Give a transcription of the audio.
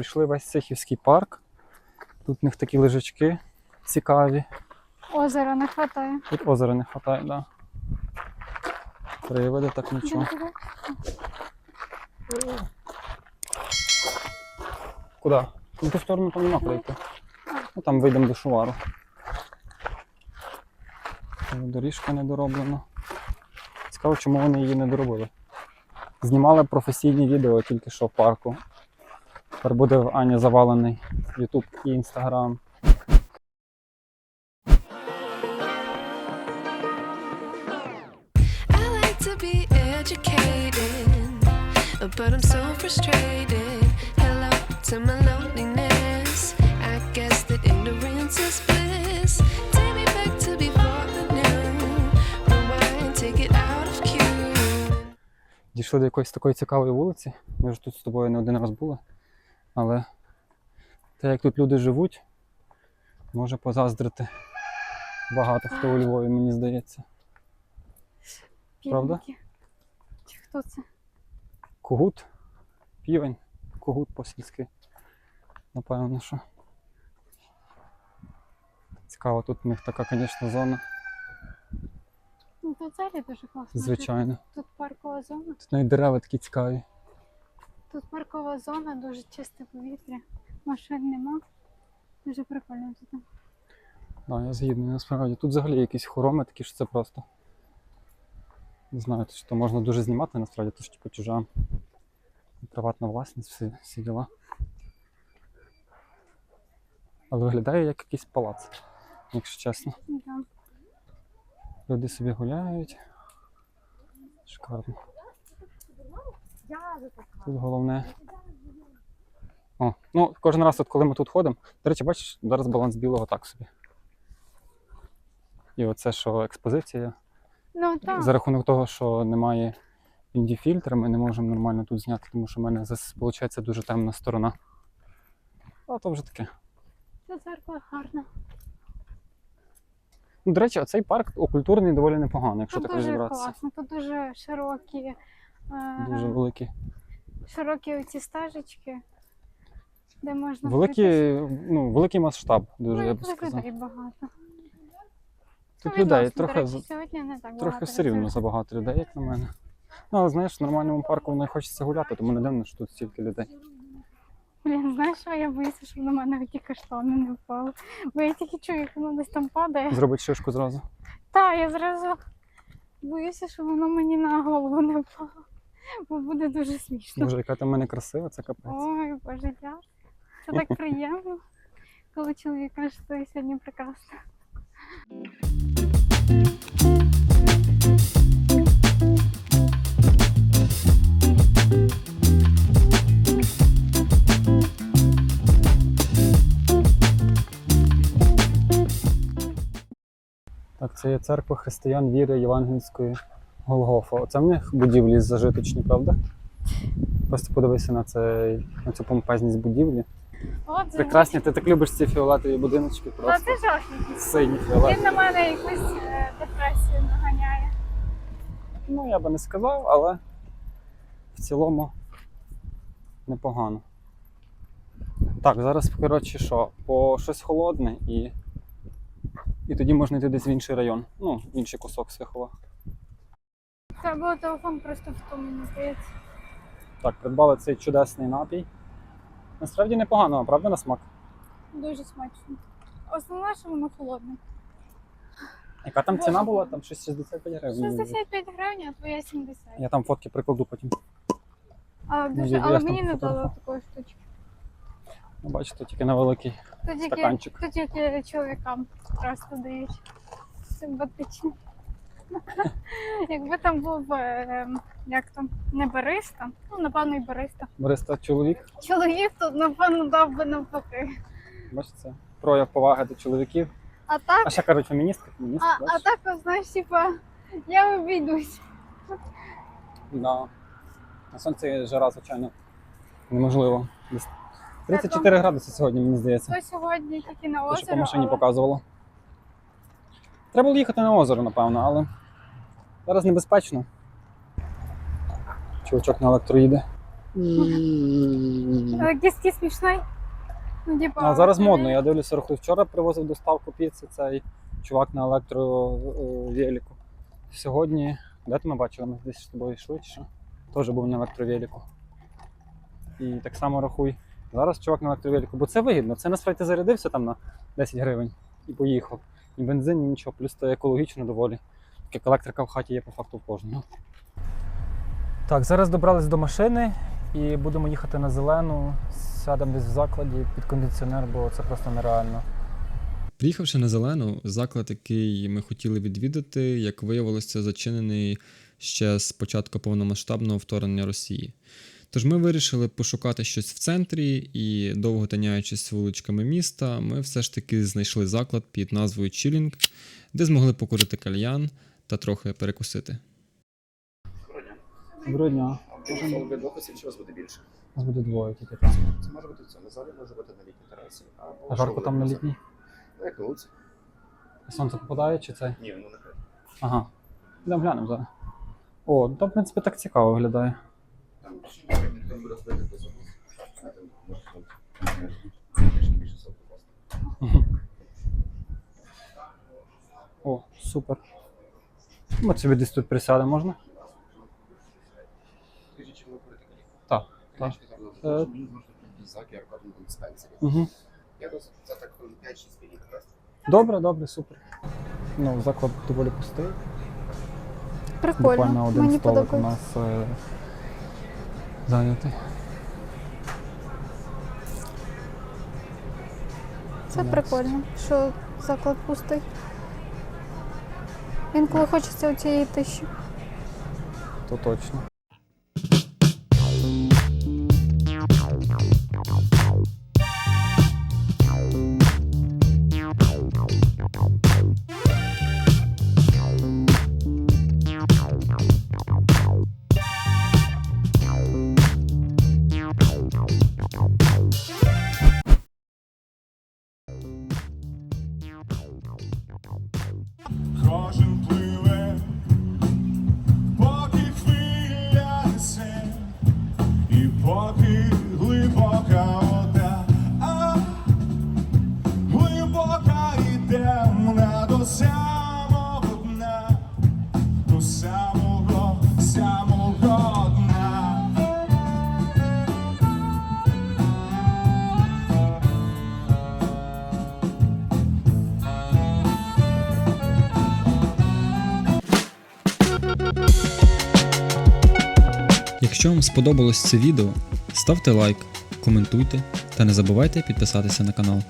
Прийшли весь Сихівський парк. Тут в них такі лежачки цікаві. Озера не хватає. Тут озера не вистачає, да. Приводи так нічого. Куди? На ту сторону там нема куди йти. Ну там вийдемо до шувару. Доріжка не дороблена. Цікаво, чому вони її не доробили. Знімали професійні відео тільки що в парку. Тепер буде в Ані завалений YouTube і Instagram. But I'm so frustrated. Hello to my loneliness. I guess that ignorance is bliss. Take me back to before the new. Rewind, take it out of cue. Дійшли до якоїсь такої цікавої вулиці. Ми ж тут з тобою не один раз були. Але те, як тут люди живуть, може позаздрити багато хто у Львові, мені здається. Правда? Півники. Чи хто це? Кугут, півень, кугут по-сільськи. Напевно, що. Цікаво, тут у них така, звісно, зона, Ну тут взагалі дуже класно. звичайно. Тут паркова зона. Тут навіть дерева такі цікаві. Тут паркова зона, дуже чисте повітря. Машин нема. Дуже прикольно тут. Да, я згідний насправді. Тут взагалі якісь хороми такі, що це просто. Не знаю, чи то можна дуже знімати, насправді, то ж типу чужа приватна власність, всі, всі діла. Але виглядає як якийсь палац, якщо чесно. Да. Люди собі гуляють. Шикарно. Тут головне. О, ну, кожен раз, от, коли ми тут ходимо, до речі, бачиш, зараз баланс білого так собі. І оце, що експозиція. Ну так. За рахунок того, що немає інді-фільтра, ми не можемо нормально тут зняти, тому що в мене виходить дуже темна сторона. А то вже таке. Це церква гарна. Ну, до речі, оцей парк окультурний доволі непоганий, якщо Тут так розібратися. класно, тут дуже широкі, Дуже великий. широкі оці стежечки, де можна пройтись. ну, великий масштаб, дуже Ну, я б сказав. людей багато. Тут Ну, людей відносно, до трохи, речі, сьогодні не так трохи багато все рівно забагато людей, як на мене. Ну, але знаєш, в нормальному парку не хочеться гуляти, тому не дивно, що тут стільки людей. Блін, знаєш, що я боюся, щоб на мене ті каштани не впали. Бо я тільки чую, як воно десь там падає. Зробить шишку зразу. Та, я зразу боюся, щоб воно мені на голову не впало. Бо буде дуже смішно. Боже, яка ти в мене красива, це капець. Ой, боже, дякую. Це так приємно, коли чоловік каже, що сьогодні прекрасна. Так, це є церква християн віри Євангельської Голгофа. Оце в них будівлі зажиточні, правда? Просто подивися на, цей, на цю помпезність будівлі. От, Прекрасні, ти так любиш ці фіолетові будиночки, Та просто це жах якийсь. сині Він на мене якусь е, депресію наганяє. Ну, я би не сказав, але в цілому непогано. Так, зараз, коротше, що, по щось холодне і, і тоді можна йти десь в інший район. Ну, в інший кусок Сихова. Це було телефон просто в тому, мені здається. Так, придбали цей чудесний напій. Насправді непогано, правда, на смак? Дуже смачно. Основне, що воно холодне. Яка там ціна була? Там щось 65 гривень. 65 гривень, а твоя 70. Я там фотки прикладу потім. Але, Ну, дуже, але мені не дали такої штучки. Ну, бачите, тільки на великий. Тут тільки, Стаканчик. тут тільки чоловікам просто дають. Симпатично. Якби там був е, як там, не бариста, ну напевно і бариста. Бориста чоловік, Чоловік тут, напевно, дав би навпаки. бачите, прояв поваги до чоловіків. А так, А ще кажуть, феміністка, феміністка, а, а так, знаєш, типа, я обійдусь. Да. На сонці жара, звичайно, неможливо. Десь 34 градуси сьогодні, мені здається. То сьогодні тільки на Те, що по машині але показувало. Треба було їхати на озеро, напевно, але зараз небезпечно. Чувачок на електро їде. Але смішний. Ну, типу, А зараз модно, я дивлюся, рахую. Вчора привозив доставку піци цей чувак на електровеліку. Сьогодні, де ти ми бачили, ми десь з тобою йшли чи що? Теж був на електровеліку. І так само рахуй. Зараз чувак на електровеліку, бо це вигідно. Це насправді ти зарядився там на 10 гривень і поїхав. Ні бензин, ні нічого, плюс це екологічно доволі. Так як електрика в хаті є по факту в кожного. Так, зараз добрались до машини і будемо їхати на зелену. Сядемо десь в закладі під кондиціонер, бо це просто нереально. Приїхавши на зелену, заклад, який ми хотіли відвідати, як виявилося, зачинений ще з початку повномасштабного вторгнення Росії. Тож ми вирішили пошукати щось в центрі і, довго таняючись вуличками міста, ми все ж таки знайшли заклад під назвою Чілінг, де змогли покурити кальян та трохи перекусити. Доброго дня. Може буде двох осіб, чи у вас буде більше? У нас буде двоє тільки там. Це може бути в цьому залі, може бути на літній терасі. А жарко там на літній? Як на вулиці? Сонце попадає чи це? Ні, ну нехай. Ага. Йдемо глянемо зараз. О, то в принципі так цікаво виглядає. Там ще не буде робити до зону. Знаєте, трішки більше соку просто. О, супер. Ми собі десь тут присядемо, можна? Так, так. Е. Угу. Я це так 5-6 хвилин. Добре, добре, супер. Ну, заклад доволі пустий. Прикольно. Буквально один Мені столик у подобається. нас е, зайнятий. Це прикольно, що заклад пустий. Інколи хочеться цієї тиші. То точно. Кожен Якщо вам сподобалось це відео, ставте лайк, коментуйте та не забувайте підписатися на канал.